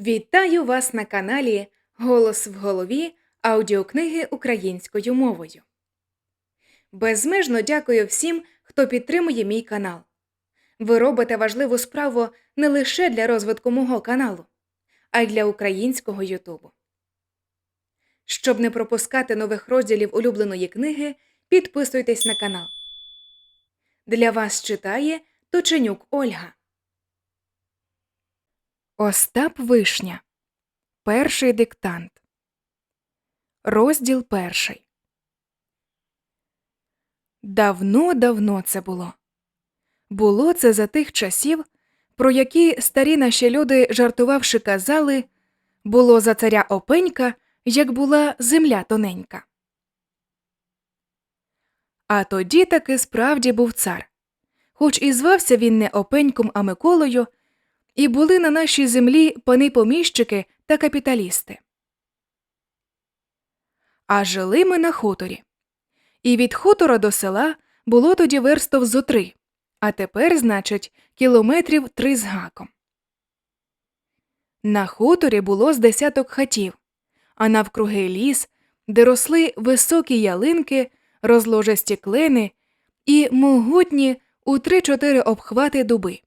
Вітаю вас на каналі Голос в голові аудіокниги українською мовою. Безмежно дякую всім, хто підтримує мій канал. Ви робите важливу справу не лише для розвитку мого каналу, а й для українського Ютубу. Щоб не пропускати нових розділів улюбленої книги, підписуйтесь на канал. Для вас читає Точенюк Ольга. Остап Вишня. Перший диктант. Розділ перший. Давно-давно це було. Було це за тих часів, про які старі наші люди, жартувавши, казали було за царя опенька, як була земля тоненька. А тоді таки справді був цар. Хоч і звався він не опеньком, а Миколою, і були на нашій землі пани поміщики та капіталісти. А жили ми на хуторі. І від хутора до села було тоді верстов зо три, а тепер, значить, кілометрів три з гаком. На хуторі було з десяток хатів, а навкруги ліс, де росли високі ялинки, розложисті клени і могутні у три-чотири обхвати дуби.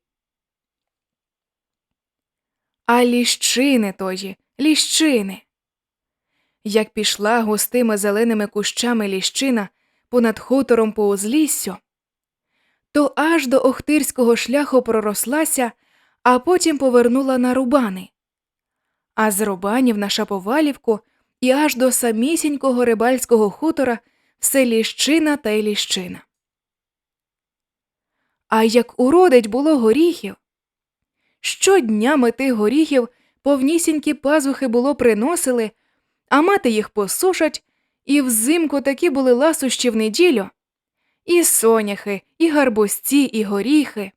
А ліщини тої, ліщини. Як пішла густими зеленими кущами ліщина понад хутором по узліссю, то аж до Охтирського шляху пророслася, а потім повернула на рубани, а з рубанів на Шаповалівку і аж до самісінького рибальського хутора все ліщина та й ліщина. А як уродить було горіхів, Щодня ми тих горіхів повнісінькі пазухи було приносили, а мати їх посушать, і взимку такі були ласощі в неділю. І соняхи, і гарбузці, і горіхи.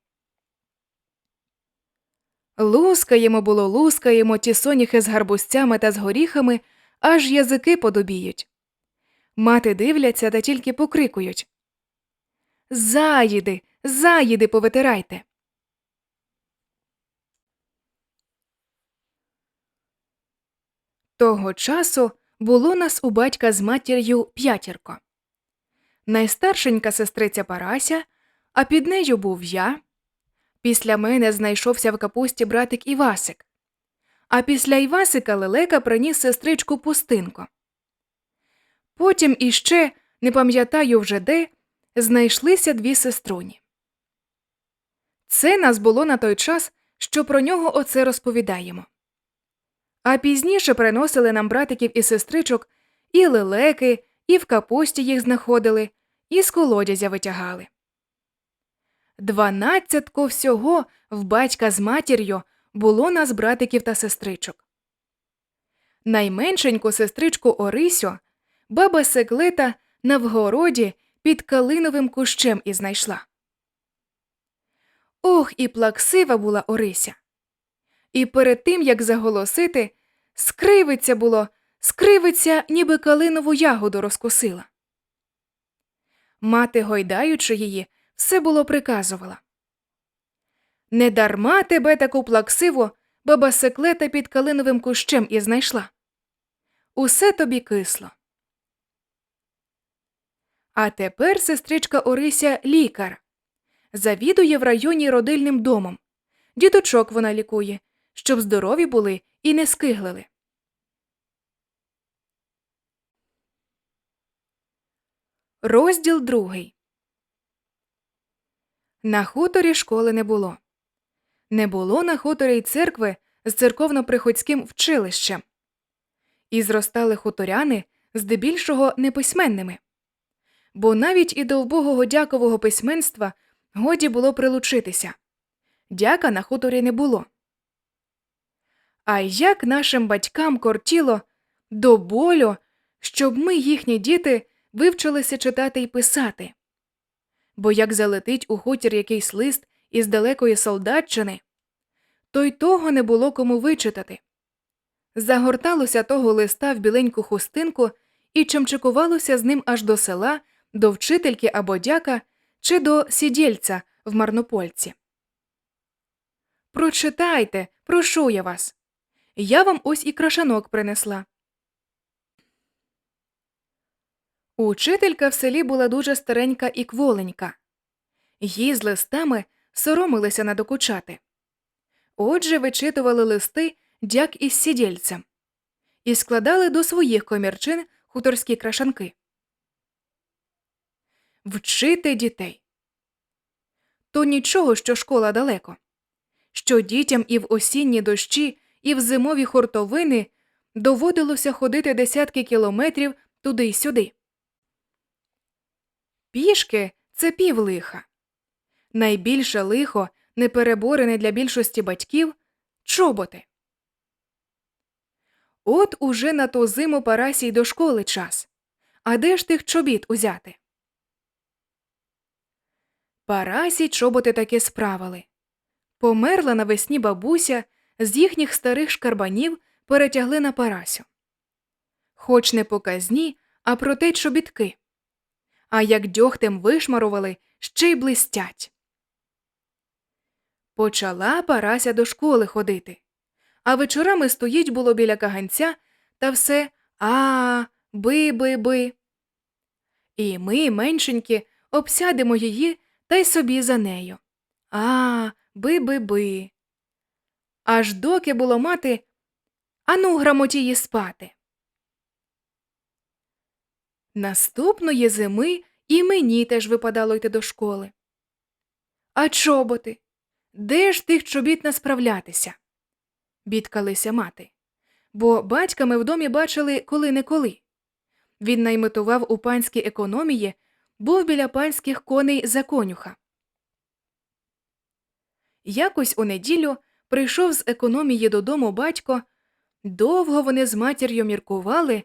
Лускаємо було, лускаємо ті соняхи з гарбузцями та з горіхами, аж язики подобіють. Мати дивляться та тільки покрикують Заїди, заїди повитирайте. Того часу було нас у батька з матір'ю п'ятірко. Найстаршенька сестриця Парася, а під нею був я. Після мене знайшовся в капусті братик Івасик, а після Івасика лелека приніс сестричку пустинко. Потім іще, не пам'ятаю вже де, знайшлися дві сеструні. Це нас було на той час, що про нього оце розповідаємо. А пізніше приносили нам братиків і сестричок і лелеки, і в капусті їх знаходили, і з колодязя витягали. Дванадцятко всього в батька з матір'ю було нас братиків та сестричок. Найменшеньку сестричку Орисю баба Секлета на вгороді під калиновим кущем і знайшла. Ох, і плаксива була Орися. І перед тим, як заголосити, скривиться було, скривиться, ніби калинову ягоду розкусила. Мати, гойдаючи її, все було приказувала. Не дарма тебе таку плаксиву баба секлета під калиновим кущем і знайшла. Усе тобі кисло. А тепер сестричка Орися лікар. Завідує в районі родильним домом. Діточок вона лікує, щоб здорові були і не скиглили. Розділ другий. На хуторі школи не було. Не було на хуторі й церкви з церковно-приходським вчилищем. І зростали хуторяни здебільшого неписьменними. Бо навіть і до вбогого дякового письменства годі було прилучитися. Дяка на хуторі не було. А як нашим батькам кортіло до болю, щоб ми, їхні діти, вивчилися читати і писати. Бо як залетить у хутір якийсь лист із далекої солдатчини, то й того не було кому вичитати. Загорталося того листа в біленьку хустинку і чимчикувалося з ним аж до села, до вчительки або дяка чи до сідільця в Марнопольці. Прочитайте, прошу я вас. Я вам ось і крашанок принесла. Учителька в селі була дуже старенька і кволенька. Їй з листами соромилися надокучати. Отже, вичитували листи дяк із сідільцем і складали до своїх комірчин хуторські крашанки. Вчити дітей. То нічого, що школа далеко, що дітям і в осінні дощі, і в зимові хуртовини доводилося ходити десятки кілометрів туди й сюди. Пішки це пів лиха. Найбільше лихо, непереборене для більшості батьків чоботи. От уже на ту зиму Парасій до школи час. А де ж тих чобіт узяти? Парасій чоботи таки справили. Померла навесні бабуся, з їхніх старих шкарбанів перетягли на Парасю. Хоч не показні, а проте чобітки. А як дьогтем вишмарували, ще й блистять. Почала Парася до школи ходити, а вечорами стоїть було біля каганця та все а, би би би. І ми, меншенькі, обсядемо її та й собі за нею. А, би би би. Аж доки було мати ану грамотії спати. Наступної зими і мені теж випадало йти до школи. А чоботи? Де ж тих чобіт насправлятися? бідкалися мати. Бо батька ми в домі бачили коли-неколи. Він найметував у панській економії, був біля панських коней за конюха. Якось у неділю прийшов з економії додому батько. Довго вони з матір'ю міркували,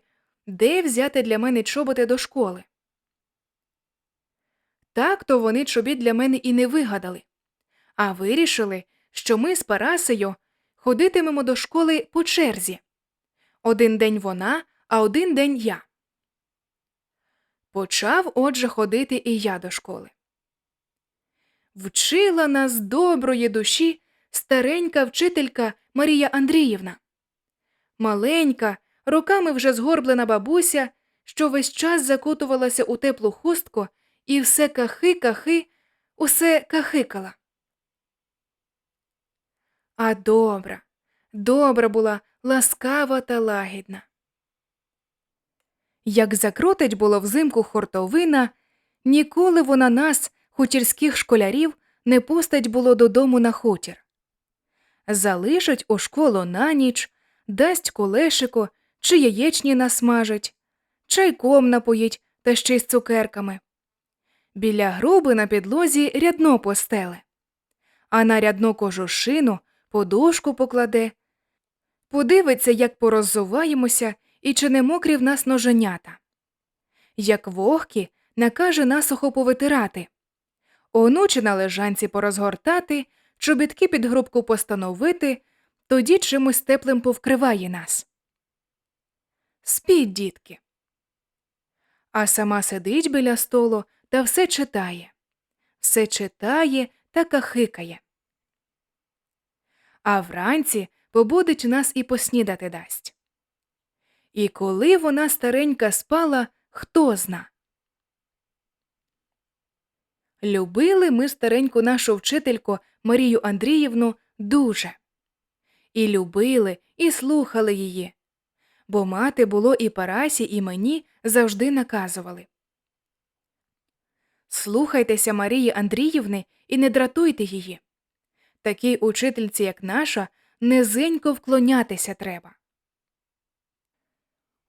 де взяти для мене чоботи до школи. Так то вони чобіт для мене і не вигадали, а вирішили, що ми з Парасею ходитимемо до школи по черзі. Один день вона, а один день я. Почав отже ходити і я до школи. Вчила нас доброї душі старенька вчителька Марія Андріївна. Маленька, роками вже згорблена бабуся, що весь час закутувалася у теплу хустку і все кахи-кахи, усе кахикала. А добра, добра була, ласкава та лагідна. Як закрутить було взимку хортовина, ніколи вона нас, хутірських школярів, не пустить було додому на хутір. Залишить у школу на ніч, дасть колешико чи яєчні насмажить, чайком напоїть та ще й з цукерками. Біля груби на підлозі рядно постеле, а на рядно кожушину подушку покладе, подивиться, як пороззуваємося і чи не мокрі в нас ноженята. Як вогкі, накаже насухо повитирати, оночі на лежанці порозгортати, чобітки під грубку постановити, тоді чимось теплим повкриває нас. Спіть, дітки. А сама сидить біля столу та все читає, все читає та кахикає. А вранці побудить нас і поснідати дасть. І коли вона старенька спала, хто зна. Любили ми стареньку нашу вчительку Марію Андріївну дуже. І любили, і слухали її, бо мати було і Парасі, і мені завжди наказували. Слухайтеся Марії Андріївни і не дратуйте її. Такій учительці, як наша, низенько вклонятися треба.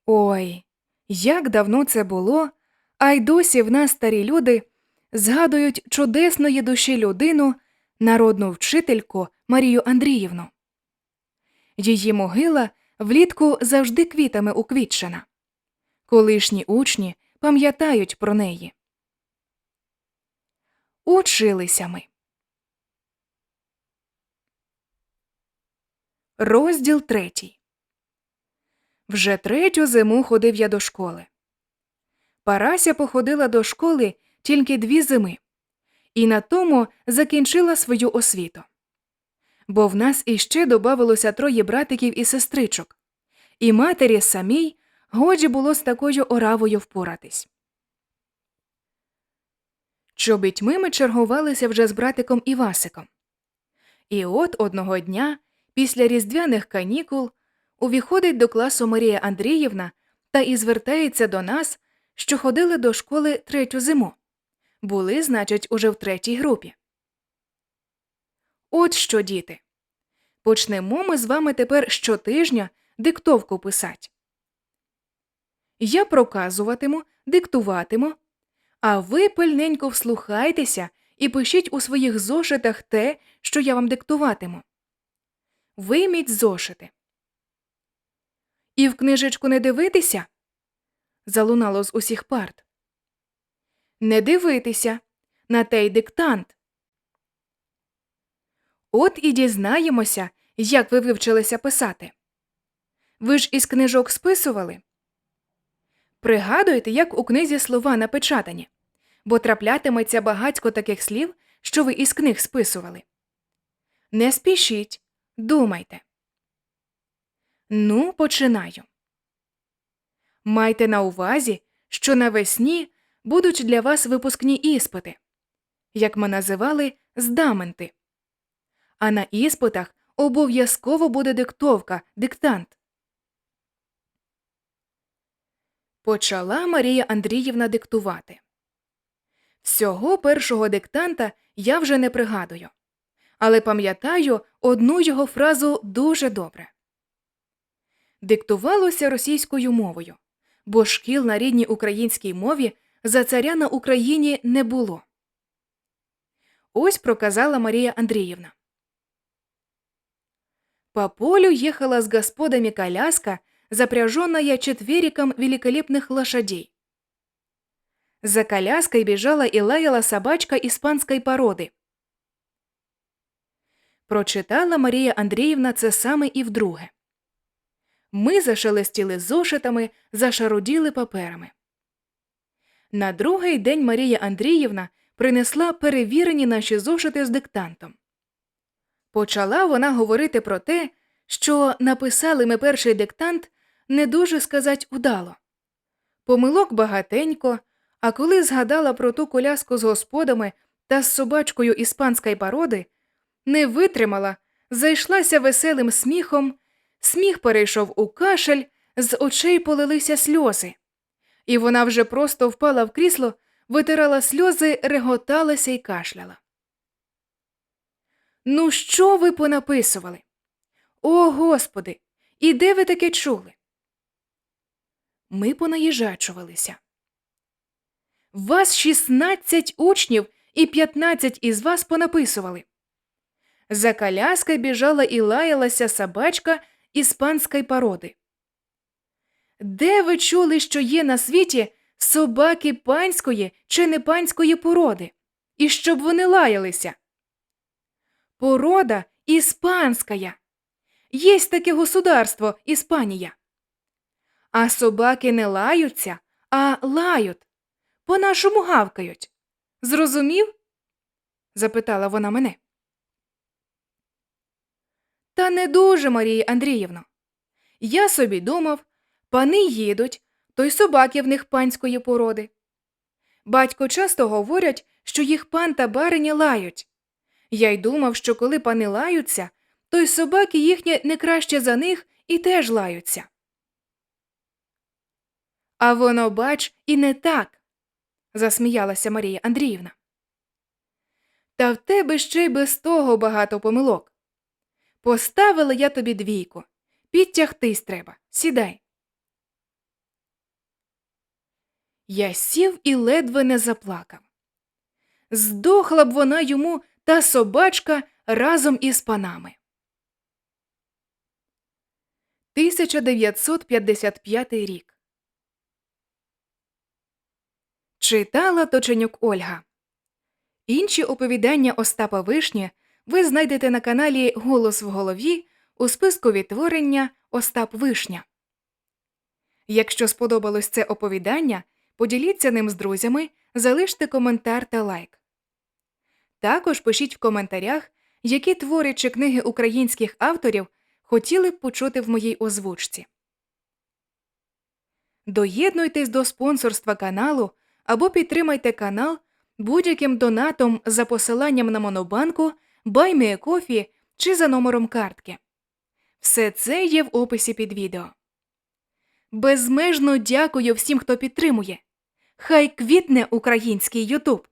Ой, як давно це було, а й досі в нас старі люди згадують чудесної душі людину, народну вчительку Марію Андріївну. Її могила влітку завжди квітами уквітчена. Колишні учні пам'ятають про неї. Училися ми. Розділ третій. Вже третю зиму ходив я до школи. Парася походила до школи тільки дві зими, і на тому закінчила свою освіту. бо в нас іще добавилося троє братиків і сестричок, і матері самій годі було з такою оравою впоратись. Чобітьми ми чергувалися вже з братиком Івасиком. І от одного дня, після різдвяних канікул, увіходить до класу Марія Андріївна та і звертається до нас, що ходили до школи третю зиму. Були, значить, уже в третій групі. От що, діти. Почнемо ми з вами тепер щотижня диктовку писати. Я проказуватиму, диктуватиму, а ви пильненько вслухайтеся і пишіть у своїх зошитах те, що я вам диктуватиму. Вийміть зошити. І в книжечку не дивитися? залунало з усіх парт. Не дивитися на той диктант. От і дізнаємося, як ви вивчилися писати. Ви ж із книжок списували? Пригадуйте, як у книзі слова напечатані, бо траплятиметься багатько таких слів, що ви із книг списували. Не спішіть, думайте. Ну, починаю. Майте на увазі, що навесні будуть для вас випускні іспити, як ми називали здаменти. А на іспитах обов'язково буде диктовка, диктант. Почала Марія Андріївна диктувати. Всього першого диктанта я вже не пригадую, але пам'ятаю одну його фразу дуже добре. Диктувалося російською мовою, бо шкіл на рідній українській мові за царя на Україні не було. Ось проказала Марія Андріївна. По полю ехала с господами коляска, запряженная четвериком великолепных лошадей. За коляской бежала и лаяла собачка испанской породи. Прочитала Марія Андріївна це саме і вдруге. Ми зашелестіли зошитами, зашаруділи паперами. На другий день Марія Андріївна принесла перевірені наші зошити з диктантом. Почала вона говорити про те, що написали ми перший диктант не дуже сказать удало. Помилок багатенько, а коли згадала про ту коляску з господами та з собачкою іспанської породи, не витримала, зайшлася веселим сміхом, сміх перейшов у кашель, з очей полилися сльози. І вона вже просто впала в крісло, витирала сльози, реготалася і кашляла. Ну, що ви понаписували? О, Господи, і де ви таке чули? Ми понаїжачувалися. Вас 16 учнів і 15 із вас понаписували. За коляской біжала і лаялася собачка іспанської породи. Де ви чули, що є на світі собаки панської чи не панської породи, і щоб вони лаялися? Порода іспанська. Єсть таке государство Іспанія. А собаки не лаються, а лають. По нашому гавкають. Зрозумів? запитала вона мене. Та не дуже, Марія Андріївно. Я собі думав, пани їдуть, то й собаки в них панської породи. Батько часто говорять, що їх пан та барині лають. Я й думав, що коли пани лаються, то й собаки їхні не краще за них і теж лаються. А воно, бач, і не так, засміялася Марія Андріївна. Та в тебе ще й без того багато помилок. Поставила я тобі двійку. Підтягтись треба. Сідай. Я сів і ледве не заплакав. Здохла б вона йому та собачка разом із панами. 1955 рік. Читала Точенюк Ольга. Інші оповідання Остапа Вишні ви знайдете на каналі Голос в голові у списку відтворення Остап Вишня. Якщо сподобалось це оповідання, поділіться ним з друзями, залиште коментар та лайк. Також пишіть в коментарях, які твори чи книги українських авторів хотіли б почути в моїй озвучці. Доєднуйтесь до спонсорства каналу або підтримайте канал будь-яким донатом за посиланням на Монобанку, BuyMeACoffee чи за номером картки. Все це є в описі під відео. Безмежно дякую всім, хто підтримує. Хай квітне український Ютуб!